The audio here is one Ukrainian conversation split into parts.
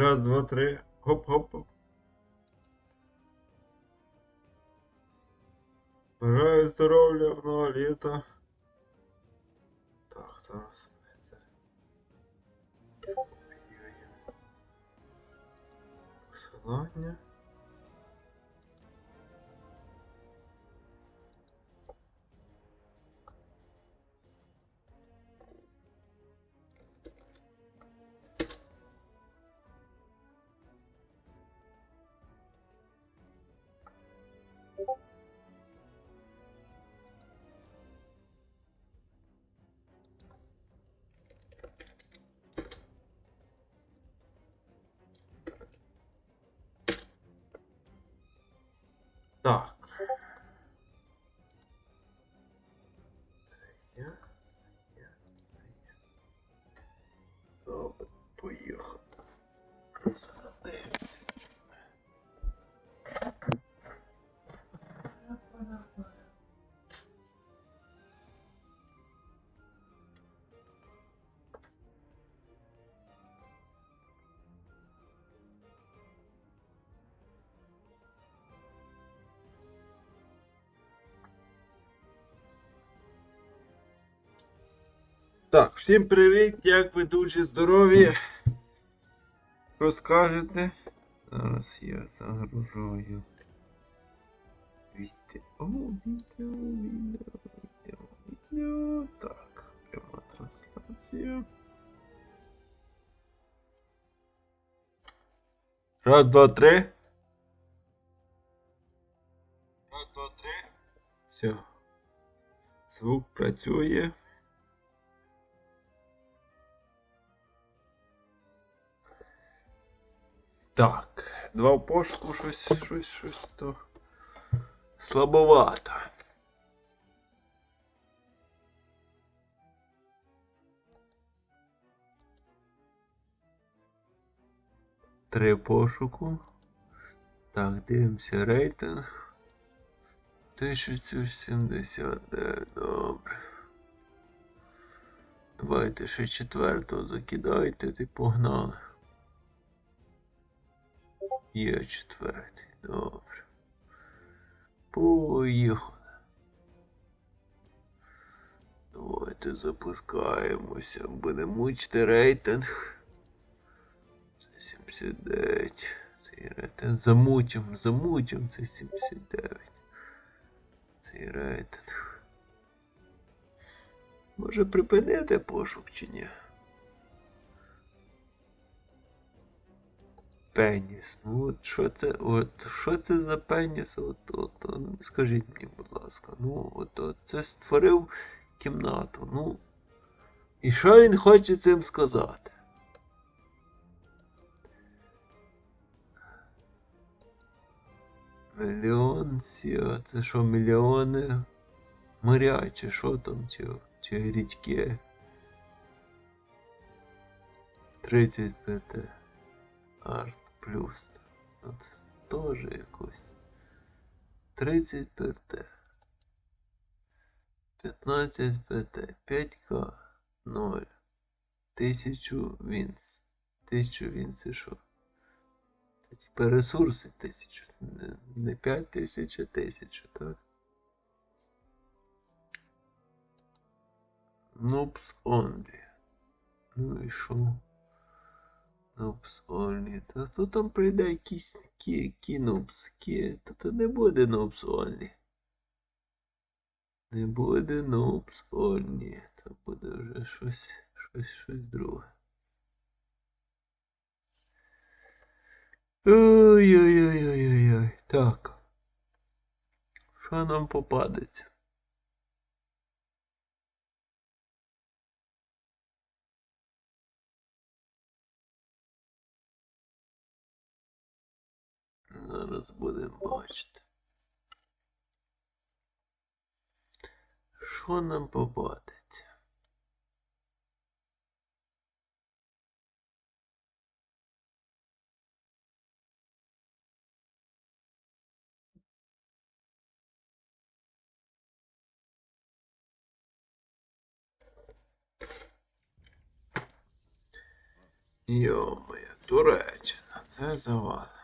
Раз, два, три. Хоп-хоп-хоп. Бажаю здоров'я, много літа. Так, зараз ми це. скопіюємо. Посилання. Так. Так, всім привіт, як ви дуже здорові. Розкажете. Зараз я загружаю. Відео, відео, відео, відео, відео. Так, пряма трансляція. Раз, два, три. Раз, два, три. Все. Звук працює. Так, два в пошуку щось, щось, щось то слабовато. Три пошуку. Так, дивимося рейтинг. 1079, добре. Давайте ще четвертого закидайте і погнали. Є четвертий, добре. Поїхали. Давайте запускаємося. Будемо мучити рейтинг. Це 79. Цей рейтинг замутим, замутим. Це 79. Цей рейтинг. Може припинити пошук чи ні? Пеніс. Ну от що це, от що це за пеніс? От, от, от, скажіть мені, будь ласка. Ну, от, от це створив кімнату. Ну. І що він хоче цим сказати? Мільйон сіа, це що, мільйони? Моря, чи що там, чи, чи річки? 35. Арт плюс. Ну це теж якось. 30 ПТ. 15 ПТ. 5К. 0. 1000 вінс. 1000 вінс і що? Це типа ресурси 1000. Не, не 5000, а 1000, так? Noobs only. Ну і що? Noobs only. То там прийде якийсь кі, кінупс, кі. Та то не буде Noobs only. Не буде Noobs only. Це буде вже щось, щось, щось друге. Ой-ой-ой-ой-ой. Так. Що нам попадеться? Зараз будемо бачити. Що нам попадеться? Йо-моє, Туреччина. Це завал.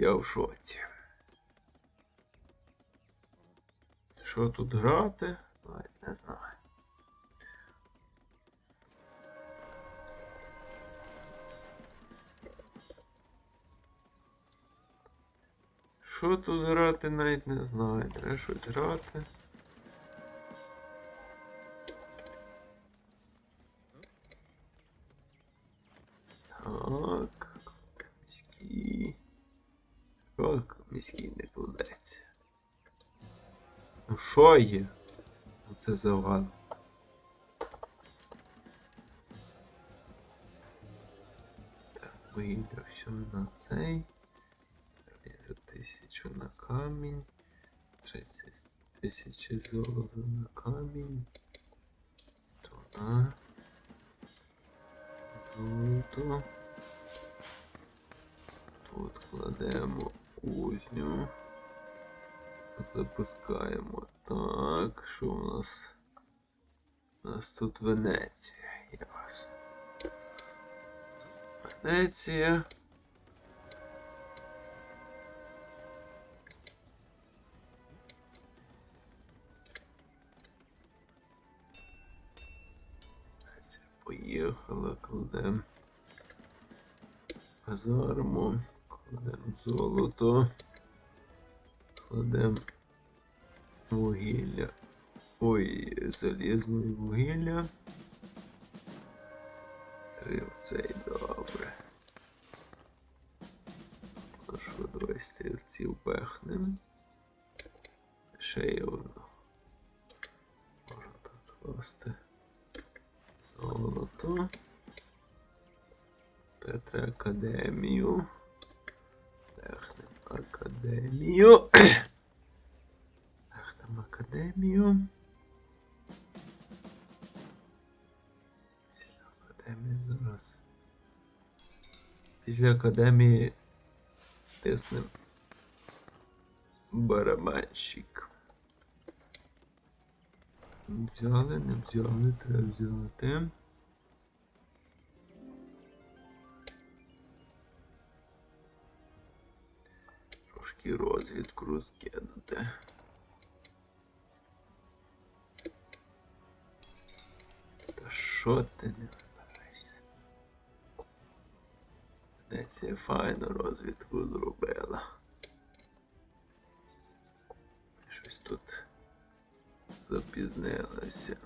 Я в шоці. Що тут грати? Навіть не знаю. Що тут грати, навіть не знаю. Треба щось грати. Що є? Ну це завал. Так, вийде все на цей. Залізу тисячу на камінь. 30 тисячі золота на камінь. Туди. Золото. Тут кладемо кузню. Запускаємо. Так, що у нас? У нас тут Венеція. Ясно. Венеція. Поїхала, кладемо. Казарму, кладемо золото. Кладемо вугілля. Ой, залізне вугілля. Три в цей добре. Тож водою стрільців пехнем. Ще є одно. Можу так класти. Золото. Петра Академію. Технем Академію. Технем Академію. Після Академії зараз. Після Академії тиснем барабанщик. Взяли, не взяли, треба взяти. Розкинути. Та що ти не набираєшся? Венеція файну розвідку зробила. Щось тут запізнилося.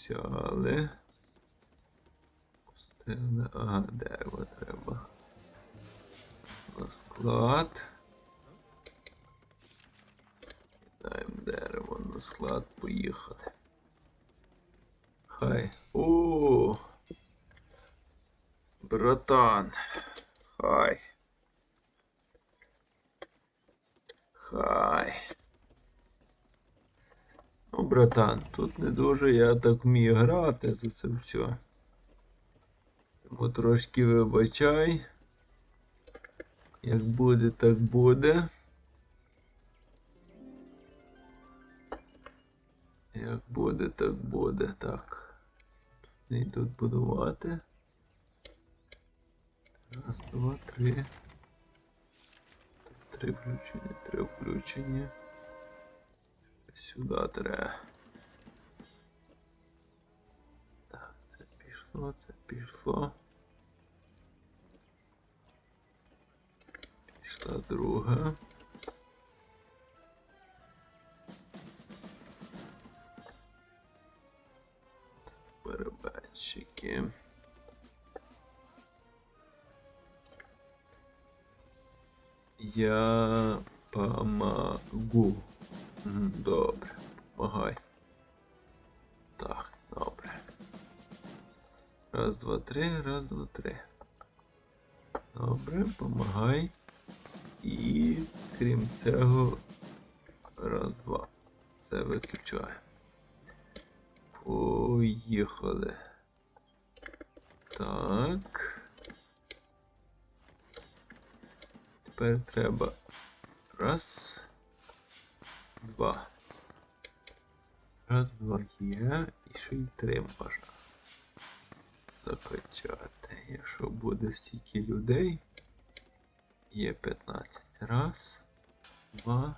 Взяли. Пустили. Ага, дерево треба. На склад. Даємо дерево на склад, поїхали. Хай. О! Братан. Хай. Хай. Ну, братан, тут не дуже я так вмію грати за це все. Тому трошки вибачай. Як буде, так буде. Як буде, так буде. Так. Не йдуть будувати. Раз, два, три. Тут три включення, три включення. Сюди треба. Так, це пішло, це пішло. Пішла друга. Барабанщики. Я помогу. Добре, помагай. Так, добре. Раз, два, три, раз, два, три. Добре, помагай. І крім цього. Раз, два. Це виключаємо. Поїхали. Так. Тепер треба. Раз. Два. Раз, два є. І ще й три можна. Закачати. Якщо буде стільки людей. Є 15. Раз. Два.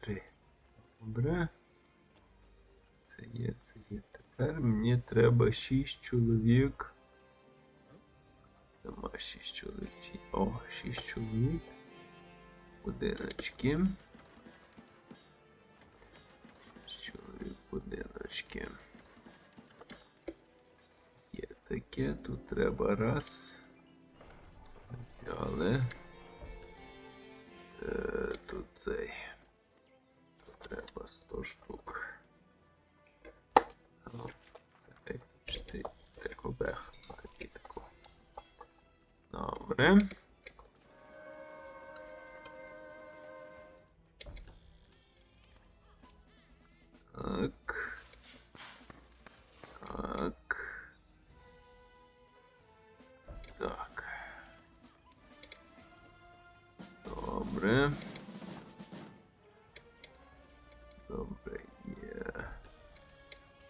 Три. Добре. Це є, це є. Тепер мені треба 6 чоловік. Нема 6 чоловік. О, 6 чоловік. Будиночки. Будиночки. Є таке, тут треба раз. Взяли. Е, тут цей. Тут треба 100 штук. Ну, це виключити трикобег. Такий тако. Добре.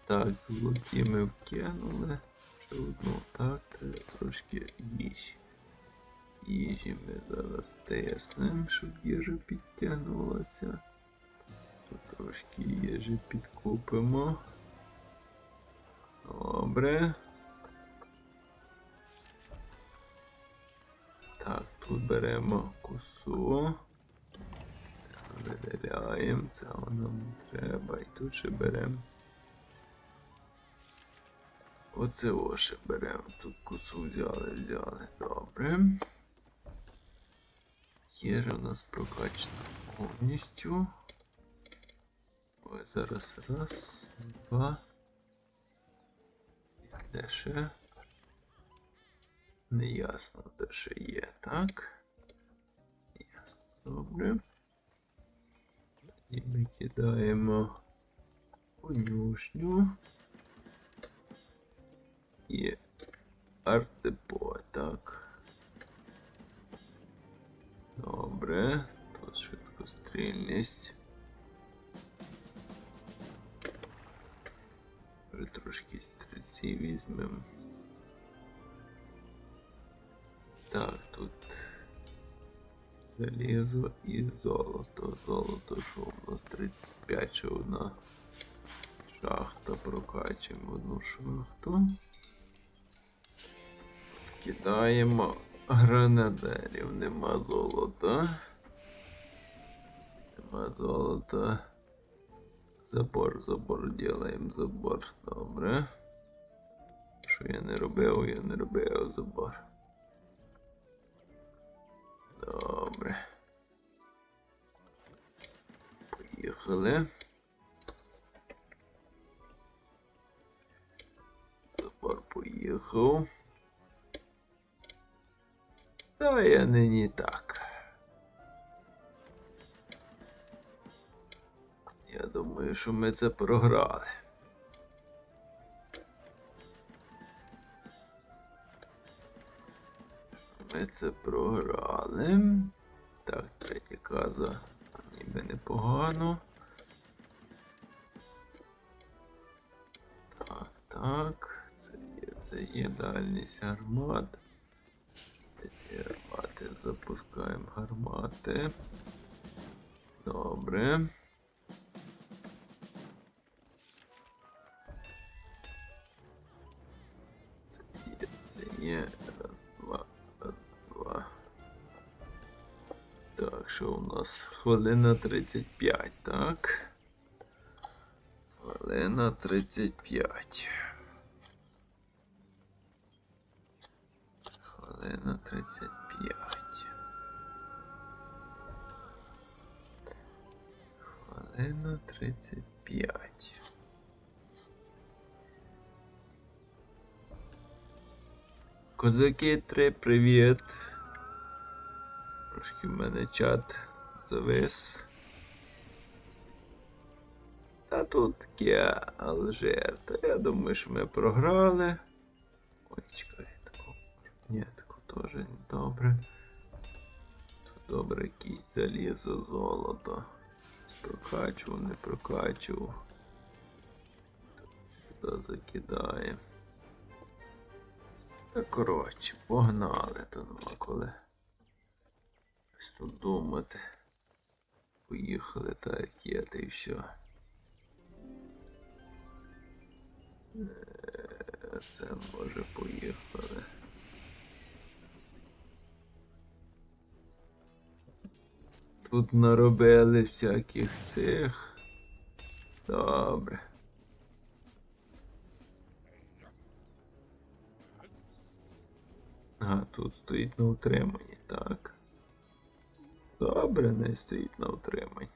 Так, золоті ми вкинули. Ще одну. Так, трошки їжі. Їжі ми зараз тиснемо, щоб їжа підтягнулася. Трошки їжі підкупимо. Добре. Так, тут беремо косу. Це видаляємо, це нам треба. І тут ще беремо. Оце о ще беремо. Тут косу взяли, взяли. Добре. Їжа у нас прокачана повністю. Ось зараз раз, два. І де ще? Неясно, де ще є, так? Ясно, добре. І ми кидаємо конюшню. І артепо, так. Добре. Тут швидкострільність. Трошки стрільці візьмемо. Так, тут залізо і золото. Золото, що у нас 35 ще одна шахта. Прокачуємо одну шахту. Кидаємо гранадерів. Нема золота. Нема золота. Забор, забор делаємо забор. Добре. Що я не робив, я не робив забор. Добре. Поїхали. Забор поїхав. Та я нині так. Я думаю, що ми це програли. Ми це програли. Так, третя каза ніби непогано. Так, так. Це є, це є дальність гармат. Ці гармати запускаємо гармати. Добре. Це є, це є. Раз, два, раз, два. Так, що у нас? Хвилина 35, так? Хвилина 35. Хвилина 35. Хвилина 35. Козаки 3, привіт. Трошки в мене чат завис. Та тут таке Алжир. Та я думаю, що ми програли. Ой, чекай, таку. Ні, таку теж не добре. Тут добре якийсь залізо, золото. Прокачував, не прокачував. Туди закидає. Та коротше, погнали, то нема коли. Щось тут думати. Поїхали так як є, та й все. Е, Це може поїхали. Тут наробили всяких цих. Добре. А, тут стоїть на утриманні, так. Добре, не стоїть на утриманні.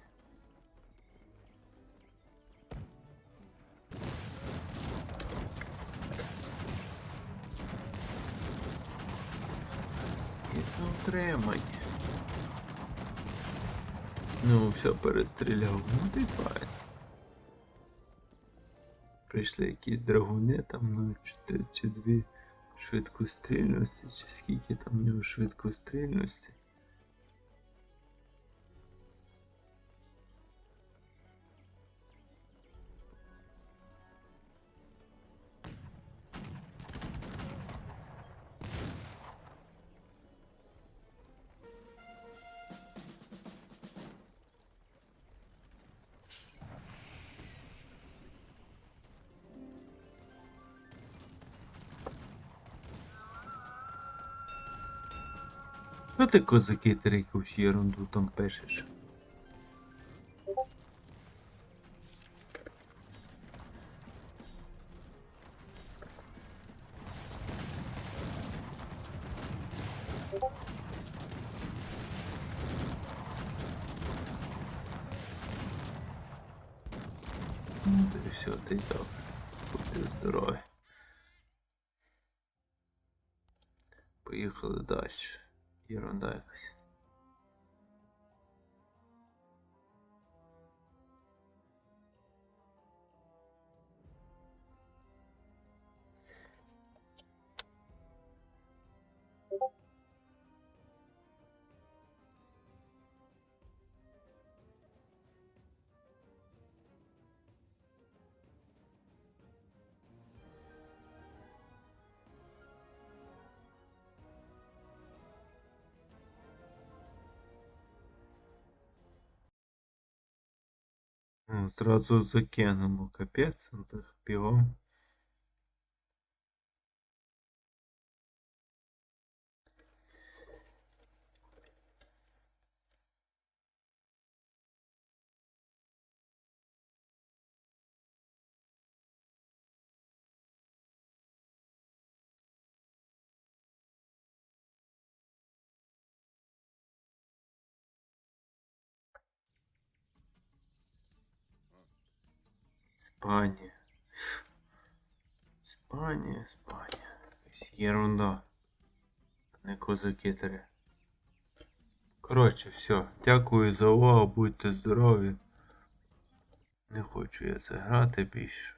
Стоїть на утриманні. Ну, все, перестріляв. Ну ти файн. Прийшли якісь драгуни, там, ну, чи, чи дві швидкострільності, чи скільки там в нього швидкострільності. Ну ти козаки ти якусь ерунду там пишеш. Ну. Єрунда якась. Ну, зразу закинемо капець, пиво. Іспанія. Іспанія, Іспанія. Якась Єрунда. Не козаки три. Коротше, все. Дякую за увагу, будьте здорові. Не хочу я це грати більше.